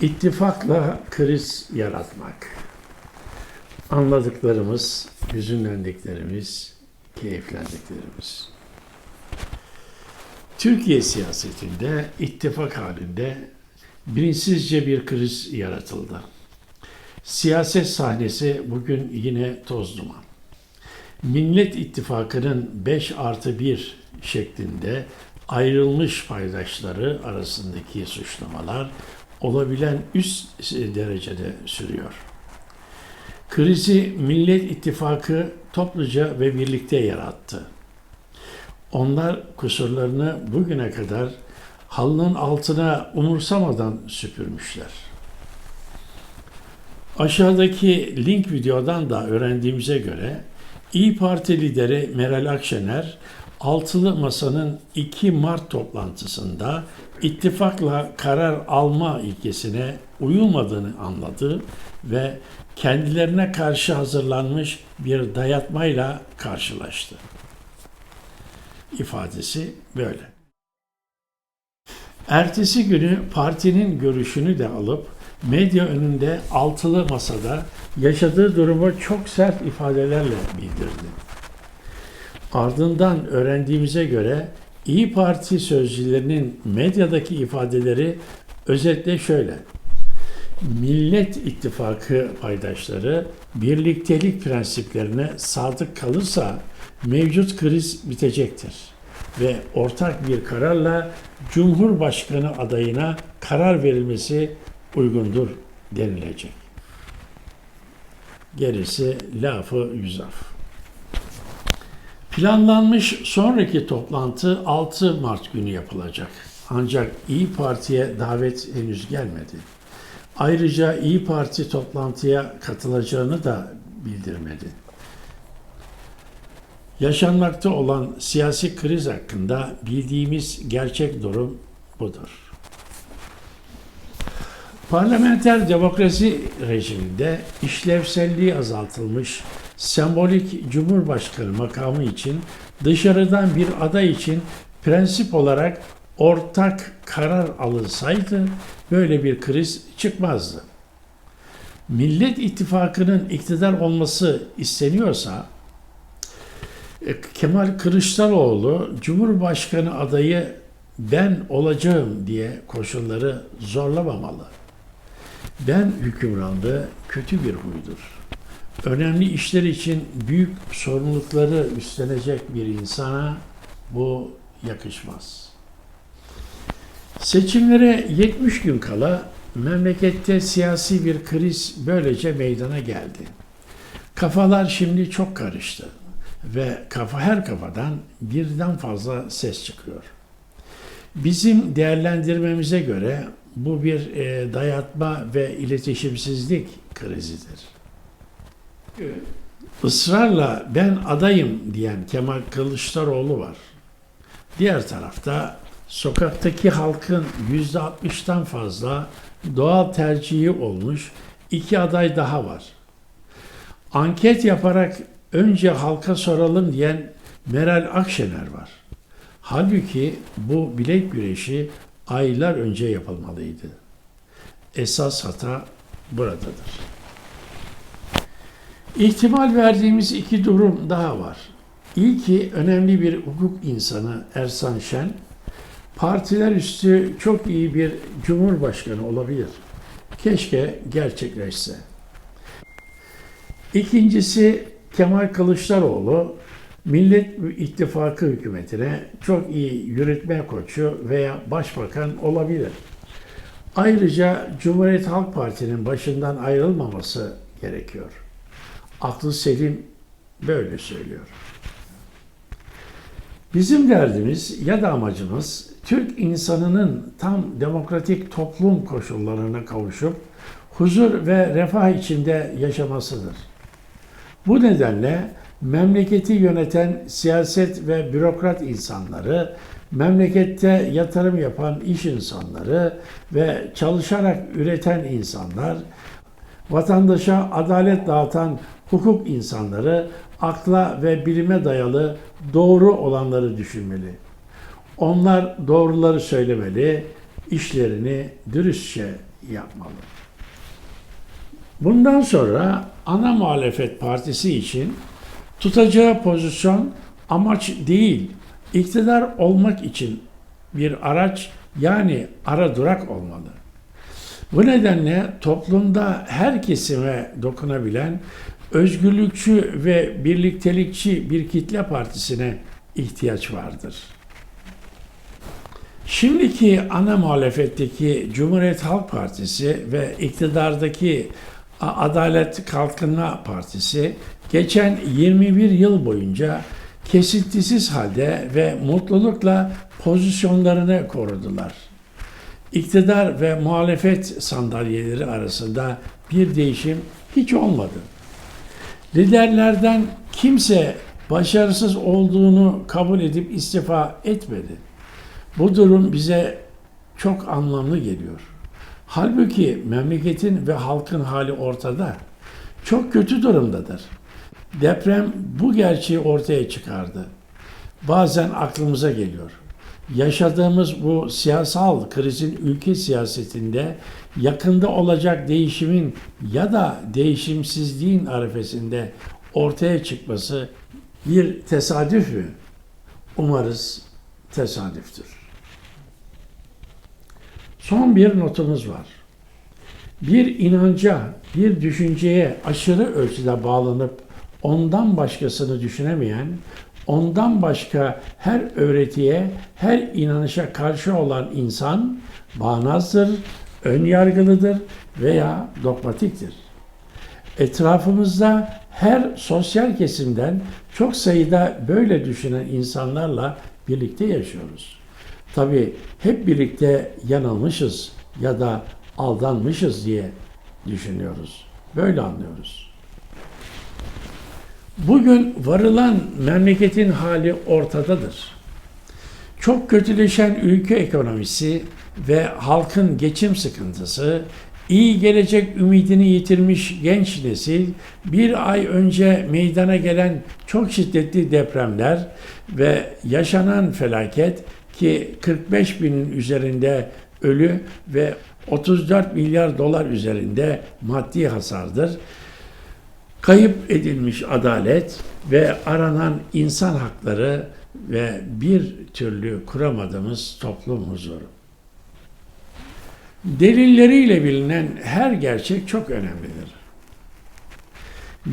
İttifakla kriz yaratmak. Anladıklarımız, hüzünlendiklerimiz, keyiflendiklerimiz. Türkiye siyasetinde ittifak halinde bilinçsizce bir kriz yaratıldı. Siyaset sahnesi bugün yine toz duman. Millet İttifakı'nın 5 artı 1 şeklinde ayrılmış paydaşları arasındaki suçlamalar olabilen üst derecede sürüyor. Krizi Millet İttifakı topluca ve birlikte yarattı. Onlar kusurlarını bugüne kadar halının altına umursamadan süpürmüşler. Aşağıdaki link videodan da öğrendiğimize göre İyi Parti lideri Meral Akşener Altılı Masa'nın 2 Mart toplantısında ittifakla karar alma ilkesine uyulmadığını anladı ve kendilerine karşı hazırlanmış bir dayatmayla karşılaştı. İfadesi böyle. Ertesi günü partinin görüşünü de alıp medya önünde altılı masada yaşadığı durumu çok sert ifadelerle bildirdi. Ardından öğrendiğimize göre İyi Parti sözcülerinin medyadaki ifadeleri özetle şöyle. Millet İttifakı paydaşları birliktelik prensiplerine sadık kalırsa mevcut kriz bitecektir ve ortak bir kararla Cumhurbaşkanı adayına karar verilmesi uygundur denilecek. Gerisi lafı yüzaf. Planlanmış sonraki toplantı 6 Mart günü yapılacak. Ancak İyi Parti'ye davet henüz gelmedi. Ayrıca İyi Parti toplantıya katılacağını da bildirmedi. Yaşanmakta olan siyasi kriz hakkında bildiğimiz gerçek durum budur. Parlamenter demokrasi rejiminde işlevselliği azaltılmış sembolik cumhurbaşkanı makamı için dışarıdan bir aday için prensip olarak ortak karar alınsaydı böyle bir kriz çıkmazdı. Millet İttifakı'nın iktidar olması isteniyorsa e, Kemal Kılıçdaroğlu Cumhurbaşkanı adayı ben olacağım diye koşulları zorlamamalı. Ben hükümranlığı kötü bir huydur. Önemli işler için büyük sorumlulukları üstlenecek bir insana bu yakışmaz. Seçimlere 70 gün kala memlekette siyasi bir kriz böylece meydana geldi. Kafalar şimdi çok karıştı ve kafa her kafadan birden fazla ses çıkıyor. Bizim değerlendirmemize göre bu bir e, dayatma ve iletişimsizlik krizidir. Israrla ben adayım diyen Kemal Kılıçdaroğlu var. Diğer tarafta sokaktaki halkın yüzde 60'tan fazla doğal tercihi olmuş iki aday daha var. Anket yaparak önce halka soralım diyen Meral Akşener var. Halbuki bu bilek güreşi aylar önce yapılmalıydı. Esas hata buradadır. İhtimal verdiğimiz iki durum daha var. İlki önemli bir hukuk insanı Ersan Şen, partiler üstü çok iyi bir cumhurbaşkanı olabilir. Keşke gerçekleşse. İkincisi Kemal Kılıçdaroğlu, Millet İttifakı hükümetine çok iyi yürütme koçu veya başbakan olabilir. Ayrıca Cumhuriyet Halk Parti'nin başından ayrılmaması gerekiyor. Aklı selim böyle söylüyor. Bizim derdimiz ya da amacımız Türk insanının tam demokratik toplum koşullarına kavuşup huzur ve refah içinde yaşamasıdır. Bu nedenle memleketi yöneten siyaset ve bürokrat insanları, memlekette yatırım yapan iş insanları ve çalışarak üreten insanlar, vatandaşa adalet dağıtan hukuk insanları akla ve bilime dayalı doğru olanları düşünmeli. Onlar doğruları söylemeli, işlerini dürüstçe yapmalı. Bundan sonra ana muhalefet partisi için tutacağı pozisyon amaç değil, iktidar olmak için bir araç yani ara durak olmalı. Bu nedenle toplumda her kesime dokunabilen özgürlükçü ve birliktelikçi bir kitle partisine ihtiyaç vardır. Şimdiki ana muhalefetteki Cumhuriyet Halk Partisi ve iktidardaki Adalet Kalkınma Partisi geçen 21 yıl boyunca kesintisiz halde ve mutlulukla pozisyonlarını korudular. İktidar ve muhalefet sandalyeleri arasında bir değişim hiç olmadı. Liderlerden kimse başarısız olduğunu kabul edip istifa etmedi. Bu durum bize çok anlamlı geliyor. Halbuki memleketin ve halkın hali ortada. Çok kötü durumdadır. Deprem bu gerçeği ortaya çıkardı. Bazen aklımıza geliyor. Yaşadığımız bu siyasal krizin ülke siyasetinde yakında olacak değişimin ya da değişimsizliğin arifesinde ortaya çıkması bir tesadüf mü? Umarız tesadüftür. Son bir notumuz var. Bir inanca, bir düşünceye aşırı ölçüde bağlanıp ondan başkasını düşünemeyen, ondan başka her öğretiye, her inanışa karşı olan insan bağnazdır, ön yargılıdır veya dogmatiktir. Etrafımızda her sosyal kesimden çok sayıda böyle düşünen insanlarla birlikte yaşıyoruz. Tabii hep birlikte yanılmışız ya da aldanmışız diye düşünüyoruz. Böyle anlıyoruz. Bugün varılan memleketin hali ortadadır. Çok kötüleşen ülke ekonomisi ve halkın geçim sıkıntısı, iyi gelecek ümidini yitirmiş genç nesil, bir ay önce meydana gelen çok şiddetli depremler ve yaşanan felaket ki 45 binin üzerinde ölü ve 34 milyar dolar üzerinde maddi hasardır. Kayıp edilmiş adalet ve aranan insan hakları ve bir türlü kuramadığımız toplum huzuru. Delilleriyle bilinen her gerçek çok önemlidir.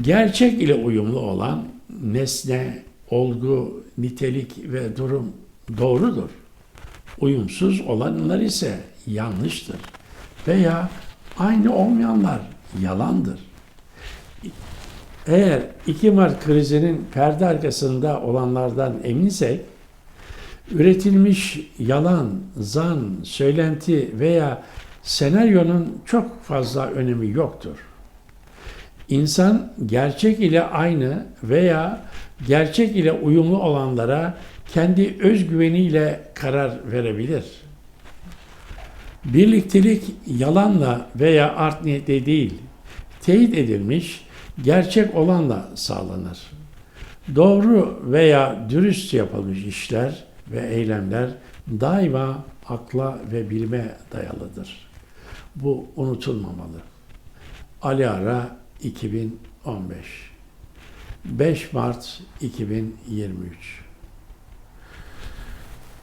Gerçek ile uyumlu olan nesne, olgu, nitelik ve durum doğrudur. Uyumsuz olanlar ise yanlıştır veya aynı olmayanlar yalandır. Eğer 2 Mart krizinin perde arkasında olanlardan eminsek, üretilmiş yalan, zan, söylenti veya senaryonun çok fazla önemi yoktur. İnsan gerçek ile aynı veya gerçek ile uyumlu olanlara kendi özgüveniyle karar verebilir. Birliktelik yalanla veya art niyetle değil, teyit edilmiş, gerçek olanla sağlanır. Doğru veya dürüst yapılmış işler ve eylemler daima akla ve bilime dayalıdır. Bu unutulmamalı. Ali Ara 2015 5 Mart 2023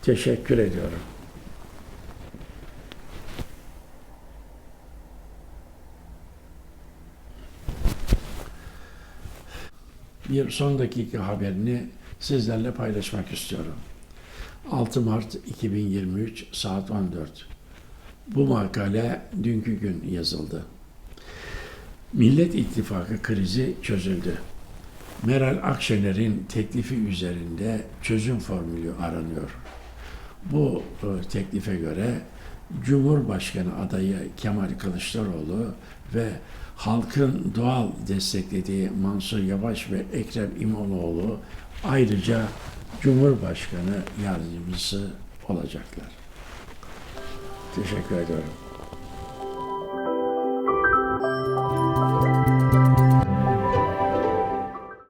Teşekkür ediyorum. Bir son dakika haberini sizlerle paylaşmak istiyorum. 6 Mart 2023 saat 14. Bu makale dünkü gün yazıldı. Millet İttifakı krizi çözüldü. Meral Akşener'in teklifi üzerinde çözüm formülü aranıyor. Bu e, teklife göre Cumhurbaşkanı adayı Kemal Kılıçdaroğlu ve halkın doğal desteklediği Mansur Yavaş ve Ekrem İmamoğlu ayrıca Cumhurbaşkanı yardımcısı olacaklar. Teşekkür ediyorum.